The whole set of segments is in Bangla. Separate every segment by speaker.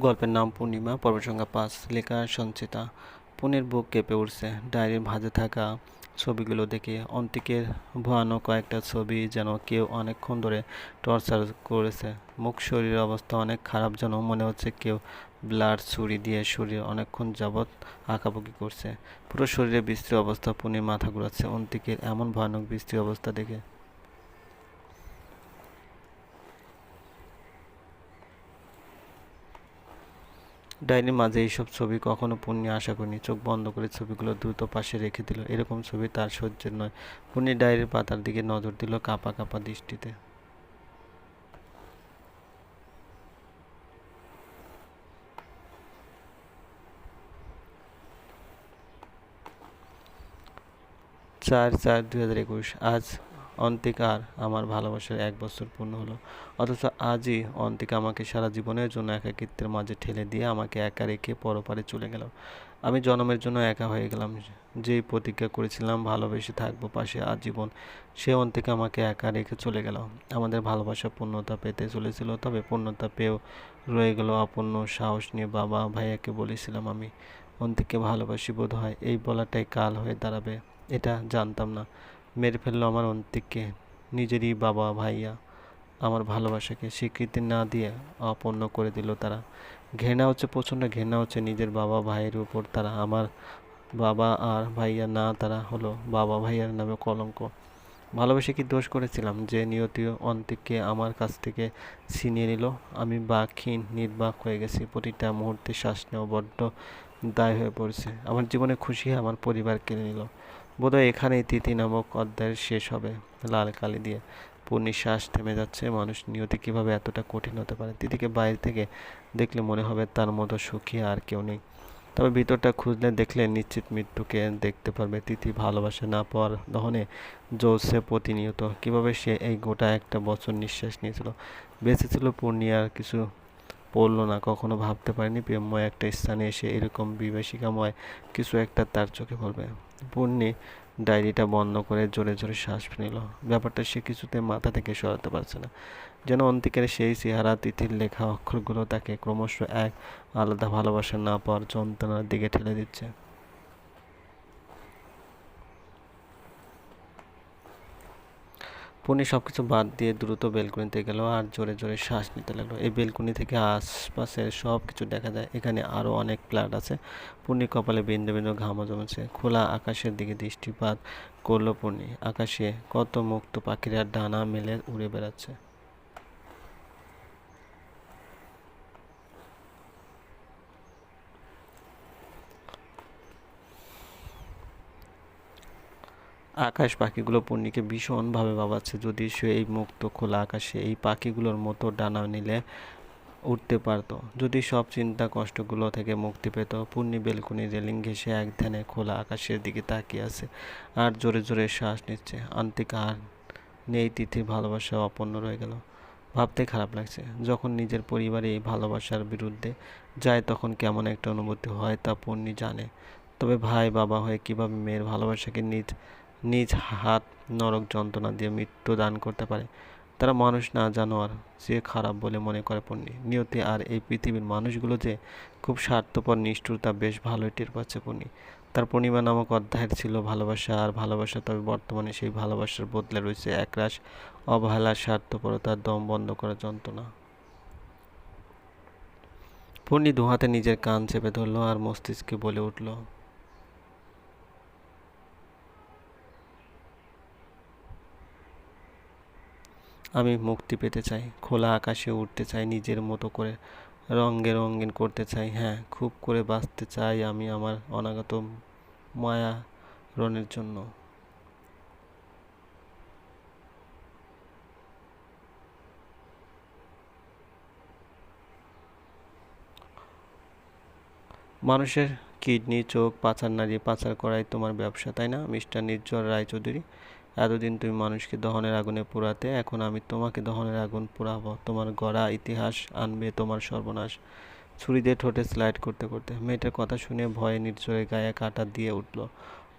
Speaker 1: গল্পের নাম পূর্ণিমা পর্ব সংখ্যা পাঁচ, লেখা সঞ্চিতা। পুনের বুক কেঁপে উঠছে। ডায়েরির ভাঁজে থাকা ছবিগুলো দেখে অন্তিকের ভয়ানক কয়েকটা ছবি যেন কেউ অনেকক্ষণ ধরে টর্চার করেছে। মুখ, শরীরের অবস্থা অনেক খারাপ যেন মনে হচ্ছে কেউ ব্লাড, ছুরি দিয়ে শরীর অনেকক্ষণ যাবৎ আঁকাবুকি করছে। পুরো শরীরে বিশ্রী অবস্থা পুনের মাথা ঘুরাচ্ছে। অন্তিকের এমন ভয়ানক বিশ্রী অবস্থা দেখে ডায়েরির মাঝে এইসব ছবি কখনো পূর্ণি আশা করিনি। চোখ বন্ধ করে ছবিগুলো দ্রুত পাশে রেখে দিল। এরকম ছবি তার সহ্যের নয়। পূর্ণি ডায়েরির পাতার দিকে নজর দিল কাপা কাপা দৃষ্টিতে। চার চার দুই হাজার একুশ, আজ অন্তিক আর আমার ভালোবাসার এক বছর পূর্ণ হলো। অথচ আজই অন্তিক আমাকে সারা জীবনের জন্য একাকিত্বের মাঝে ঠেলে দিয়ে আমাকে একা রেখে পরপারে চলে গেল। আমি জন্মের জন্য একা হয়ে গেলাম। যেই প্রতিজ্ঞা করেছিলাম, ভালোবেসে থাকব পাশে আজীবন, সে অন্তিকে আমাকে একা রেখে চলে গেল। আমাদের ভালোবাসা পূর্ণতা পেতে চলেছিল, তবে পূর্ণতা পেয়েও রয়ে গেল অপূর্ণ সাহস নিয়ে বাবা ভাইয়াকে বলেছিলাম আমি, অন্তিককে ভালোবাসি বোধ হয় এই বলাটাই কাল হয়ে দাঁড়াবে, এটা জানতাম না। মেরে ফেলল আমার অন্তিককে, নিজেরই বাবা, ভাইয়া। আমার ভালোবাসাকে স্বীকৃতি না দিয়ে অপন্ন করে দিল তারা। ঘৃণা হচ্ছে, প্রচণ্ড ঘৃণা হচ্ছে নিজের বাবা, ভাইয়ের উপর তারা। আমার বাবা আর ভাইয়া না, তারা হলো বাবা, ভাইয়ার নামে কলঙ্ক। ভালোবেসে কি দোষ করেছিলাম যে নিয়তি অন্তিককে আমার কাছ থেকে ছিনিয়ে নিল? আমি বাকহীন নির্বাক হয়ে গেছি। প্রতিটা মুহূর্তে শ্বাস নেওয়া বড্ড দায় হয়ে পড়ছে। আমার জীবনে খুশি আমার পরিবার কেড়ে নিল। বোধহয় এখানেই তিথি নামক অধ্যায় শেষ হবে, লাল কালি দিয়ে। পূর্ণিশ্বাস থেমে যাচ্ছে, মানুষ নিয়তি কীভাবে এতটা কঠিন হতে পারে? তিথিকে বাইরে থেকে দেখলে মনে হবে তার মতো সুখী আর কেউ নেই। তবে ভিতরটা খুঁজলে দেখলে নিশ্চিত মৃত্যুকে দেখতে পারবে। তিথি ভালোবাসা না পাওয়ার দহনে জ্বলছে প্রতিনিয়ত। কীভাবে সে এই গোটা একটা বছর নিঃশ্বাস নিয়েছিল? বেঁচে ছিল পূর্ণিয়ার কিছু পড়ল না, কখনো ভাবতে পারেনি। প্রেমময় একটা স্থানে এসে এরকম বিভীষিকাময় কিছু একটা তার চোখে পড়বে। পূর্ণি ডায়েরিটা বন্ধ করে জোরে জোরে শ্বাস নিল। ব্যাপারটা সে কিছুতে মাথা থেকে সরাতে পারছে না। যেন অন্তিকের সেই চেহারা, তিথির লেখা অক্ষরগুলো তাকে ক্রমশ এক আলাদা ভালোবাসা না পাওয়ার যন্ত্রণার দিকে ঠেলে দিচ্ছে। পুনি সব কিছু বাদ দিয়ে দ্রুত বেলকুনিতে গেল আর জোরে জোরে শ্বাস নিতে লাগল। এই বেলকুনি থেকে আশপাশের সব কিছু দেখা যায়। এখানে আরও অনেক ফ্ল্যাট আছে। পূর্ণি কপালে বিন্দু বিন্দু ঘামও জমেছে। খোলা আকাশের দিকে দৃষ্টিপাত করল পূর্ণি আকাশে কত মুক্ত পাখিরা ডানা মেলে উড়ে বেড়াচ্ছে। আকাশ পাখিগুলো পূর্ণিকে ভীষণভাবে ভাবাচ্ছে। যদি সে এই মুক্ত খোলা আকাশে এই পাখিগুলোর মতো ডানা নিলে উঠতে পারত। যদি সব চিন্তা কষ্টগুলো থেকে মুক্তি পেত, পূর্ণি বেলকুনি রেলিং ঘেসে এক ধ্যানে খোলা আকাশের দিকে তাকিয়ে আছে আর জোরে জোরে শ্বাস নিচ্ছে। আন্তিক আর নেই তিথির ভালোবাসা অপন্ন রয়ে গেল। ভাবতে খারাপ লাগছে, যখন নিজের পরিবারে এই ভালোবাসার বিরুদ্ধে যায় তখন কেমন একটা অনুভূতি হয় তা পূর্ণি জানে। তবে ভাই বাবা হয়ে কীভাবে মেয়ের ভালোবাসাকে নিজ নিজ হাত নরক যন্ত্রণা দিয়ে মৃত্যু দান করতে পারে। তারা মানুষ না, জানোয়ার, যে খারাপ বলে মনে করে পণ্যি নিয়তি আর এই পৃথিবীর মানুষগুলো যে খুব স্বার্থপর নিষ্ঠুরতা বেশ ভালোই টের পাচ্ছে পূর্ণি তার পূর্ণিমা নামক অধ্যায়ের ছিল ভালোবাসা আর ভালোবাসা, তবে বর্তমানে সেই ভালোবাসার বদলে রয়েছে একরাশ অবহেলা স্বার্থপরতার দম বন্ধ করার যন্ত্রণা। পূর্ণি দুহাতে নিজের কান চেপে ধরলো আর মস্তিষ্কে বলে উঠল আমি মুক্তি পেতে চাই, খোলা আকাশে উঠতে চাই, নিজের মতো করে রঙে রঙিন করতে চাই। হ্যাঁ খুব করে বাঁচতে চাই আমি আমার অনাগত মায়া রনের জন্য। মানুষের কিডনি, চোখ, পাচার নারী, পাচার করাই তোমার ব্যবসা, তাই না? মিস্টার নির্জর রায়চৌধুরী এতদিন তুমি মানুষকে দহনের আগুনে পোড়াতে, এখন আমি তোমাকে দহনের আগুন পোড়াবো। তোমার গড়া ইতিহাস আনবে, তোমার সর্বনাশ। ছুরি দিয়ে ঠোঁটে স্লাইড করতে করতে মেয়েটার কথা শুনে ভয়ে নির্জরে গায়ে কাটা দিয়ে উঠল।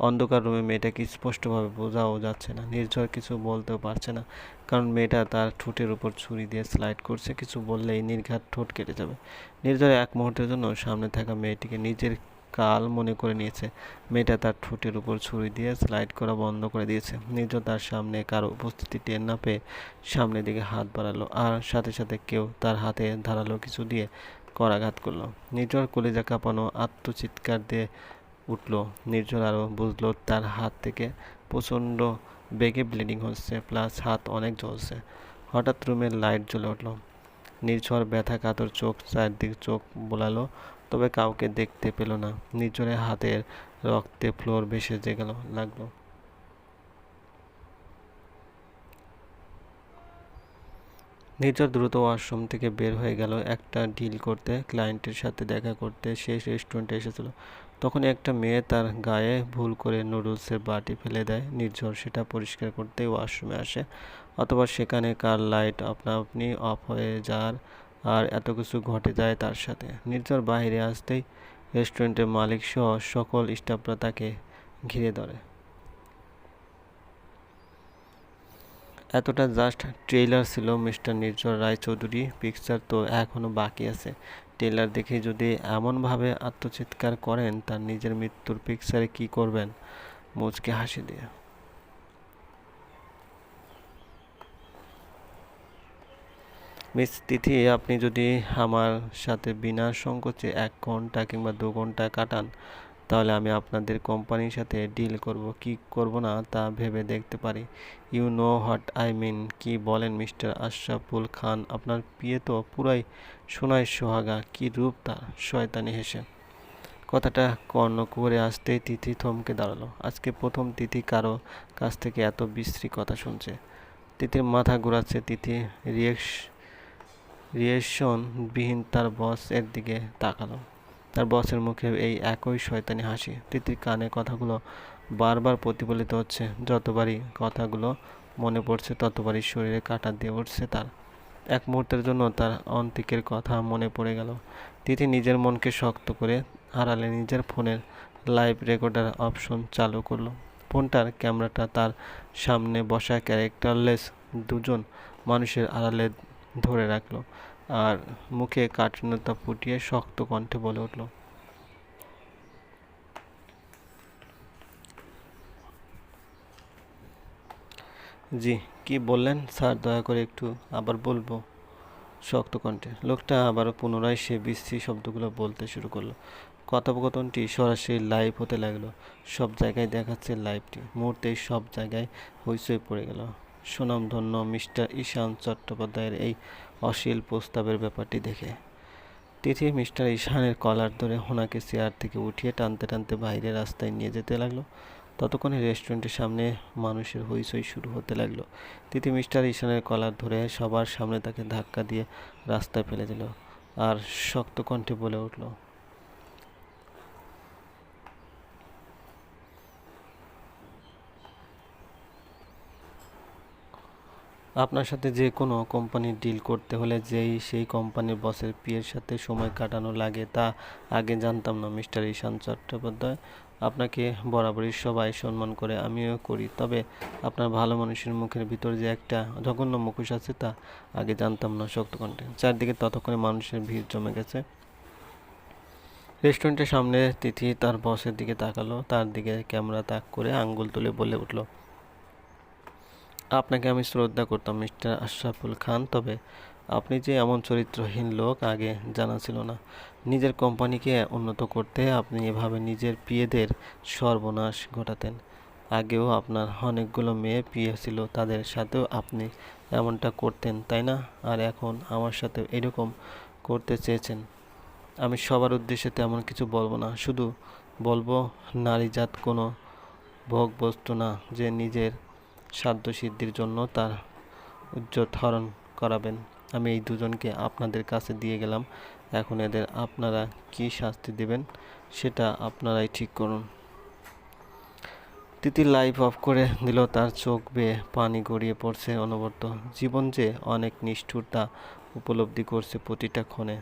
Speaker 1: অন্ধকার রুমে মেয়েটাকে স্পষ্টভাবে বোঝাও যাচ্ছে না। নির্ঝর কিছু বলতেও পারছে না, কারণ মেয়েটা তার ঠোঁটের উপর ছুরি দিয়ে স্লাইড করছে। কিছু বললেই নির্ঘাত ঠোঁট কেটে যাবে। নির্ঝর এক মুহূর্তের জন্য সামনে থাকা মেয়েটিকে নিজের কাল মনে করে নিয়েছে। মেয়েটা তার ঠোঁটের উপর ছুরি দিয়ে স্লাইড করা বন্ধ করে দিয়েছে। নির্ঝর তার সামনে কারও উপস্থিতি টের না পেয়ে সামনের দিকে হাত বাড়ালো আর সাথে সাথে কেউ তার হাতে ধারালো কিছু দিয়ে করাঘাত করল। নির্ঝর কলিজা কাঁপানো আত্মচিৎকার দিয়ে উঠল। নির্ঝর আরও বুঝলো তার হাত থেকে প্রচণ্ড বেগে ব্লিডিং হচ্ছে, প্লাস হাত অনেক জ্বলছে। হঠাৎ রুমের লাইট জ্বলে উঠল। নির্ঝর ব্যথা কাতর চোখ চারদিক চোখ বোলালো। তবে কাউকে দেখতে পেল না। নির্ঝরের হাতের রক্তে ফ্লোর ভেসে গেল, লাগল। নির্ঝর দ্রুত ওয়াশরুম থেকে বের হয়ে গেল। একটা ডিল করতে, ক্লায়েন্টের সাথে দেখা করতে শেষ রেস্টুরেন্টে এসেছিল। তখন একটা মেয়ে তার গায়ে ভুল করে নুডলসের বাটি ফেলে দেয়। নির্ঝর সেটা পরিষ্কার করতে ওয়াশরুমে আসে, অথবা সেখানে কার লাইট আপনা আপনি অফ হয়ে যাওয়ার আর এত কিছু ঘটে যায় তার সাথে। নির্ঝর বাইরে আসতেই রেস্টুরেন্টের মালিক সহ সকল স্টাফরা তাকে ঘিরে ধরে। এতটা জাস্ট ট্রেলার ছিল মিস্টার নির্ঝর রায়চৌধুরী পিকচার তো এখনও বাকি আছে। ট্রেলার দেখে যদি এমনভাবে আত্মচিৎকার করেন তার নিজের মৃত্যুর পিকচারে কি করবেন? মুচকে হাসি দিয়ে। মিস তিথি, আপনি যদি আমার সাথে বিনা সংকোচে এক ঘণ্টা কিংবা দু ঘণ্টা কাটান, তাহলে আমি আপনাদের কোম্পানির সাথে ডিল করব। কি করব না তা ভেবে দেখতে পারি। You know what I mean. কি বলেন মিস্টার আশরাফুল খান? আপনার পিয়ে তো পুরাই সোনায় সোহাগা। কি রূপ তার? শয়তানি হেসে। কথাটা কর্ণ করে আসতেই তিথি থমকে দাঁড়াল। আজকে প্রথম তিথি কারও কাছ থেকে এত বিশ্রী কথা শুনছে। তিথির মাথা ঘোরাচ্ছে তিথি রিয়েকশ রিয়েকশনবিহীন তার বস এর দিকে তাকালো। তার বসের মুখে এই একই শয়তানি হাসি। তিতির কানে কথাগুলো বারবার প্রতিফলিত হচ্ছে। যতবারই কথাগুলো মনে পড়ছে, ততবারই শরীরে কাটা দিয়ে উঠছে তার। এক মুহূর্তের জন্য তার অন্তিকের কথা মনে পড়ে গেল। তিথি নিজের মনকে শক্ত করে হারালে নিজের ফোনের লাইভ রেকর্ডার অপশন চালু করল। ফোনটার ক্যামেরাটা তার সামনে বসা ক্যারেক্টারলেস দুজন মানুষের আড়ালে ধরে রাখল আর মুখে কাঠিন্যতা ফুটিয়ে শক্ত কণ্ঠে বলে উঠল, জি, কি বললেন? স্যার, দয়া করে একটু আবার বলব। শক্ত কণ্ঠে। লোকটা আবারও পুনরায় সে বিশ্রী শব্দগুলো বলতে শুরু করল। কথোপকথনটি সরাসরি লাইভ হতে লাগল। সব জায়গায় দেখাচ্ছে লাইভটি। মুহূর্তেই সব জায়গায় হইচই পড়ে গেল। সুনামধন্য মিস্টার ঈশান চট্টোপাধ্যায়ের এই অশ্লীল প্রস্তাবের ব্যাপারটি দেখে। তিথি মিস্টার ঈশানের কলার ধরে হোনাকে চেয়ার থেকে উঠিয়ে টানতে টানতে বাইরে রাস্তায় নিয়ে যেতে লাগল। ততক্ষণে রেস্টুরেন্টের সামনে মানুষের হইচই শুরু হতে লাগল। তিথি মিস্টার ঈশানের কলার ধরে সবার সামনে তাকে ধাক্কা দিয়ে রাস্তায় ফেলে দিল আর শক্ত কণ্ঠে বলে উঠল আপনার সাথে যে কোনো কোম্পানির ডিল করতে হলে যেই, সেই কোম্পানির বসের পিয়ের সাথে সময় কাটানো লাগে তা আগে জানতাম না, মিস্টার ঈশান চট্টোপাধ্যায়। আপনাকে বরাবরই সবাই সম্মান করে আমিও করি। তবে আপনার ভালো মানুষের মুখের ভিতর যে একটা জঘন্য মুখোশ আছে তা আগে জানতাম না শক্ত কণ্ঠে। চারদিকে ততক্ষণে মানুষের ভিড় জমে গেছে। রেস্টুরেন্টের সামনে তিথি তার বসের দিকে তাকালো, তার দিকে ক্যামেরা তাক করে আঙ্গুল তুলে বলে উঠল আপনাকে আমি শ্রদ্ধা করতাম, মিস্টার আশরাফুল খান। তবে আপনি যে এমন চরিত্রহীন লোক, আগে জানা ছিল না। নিজের কোম্পানিকে উন্নত করতে আপনি এভাবে নিজের পিয়েদের সর্বনাশ ঘটাতেন। আগেও আপনার অনেকগুলো মেয়ে পিয়ে ছিল, তাদের সাথেও আপনি এমনটা করতেন, তাই না? আর এখন আমার সাথে এরকম করতে চেয়েছেন। আমি সবার উদ্দেশ্যে তেমন কিছু বলব না, শুধু বলব, নারীজাত কোনো ভোগ বস্তু না, যে নিজের সাধ্য সিদ্ধির জন্য তার উজ্জ্বল হরণ করাবেন। আমি এই দুজনকে আপনাদের কাছে দিয়ে গেলাম। এখন এদের আপনারা কি শাস্তি দেবেন সেটা আপনারাই ঠিক করুন। তিতি লাইভ অফ করে দিল তার চোখ বেয়ে পানি গড়িয়ে পড়ছে অনবরত। জীবন যে অনেক নিষ্ঠুরতা উপলব্ধি করছে প্রতিটা ক্ষণে।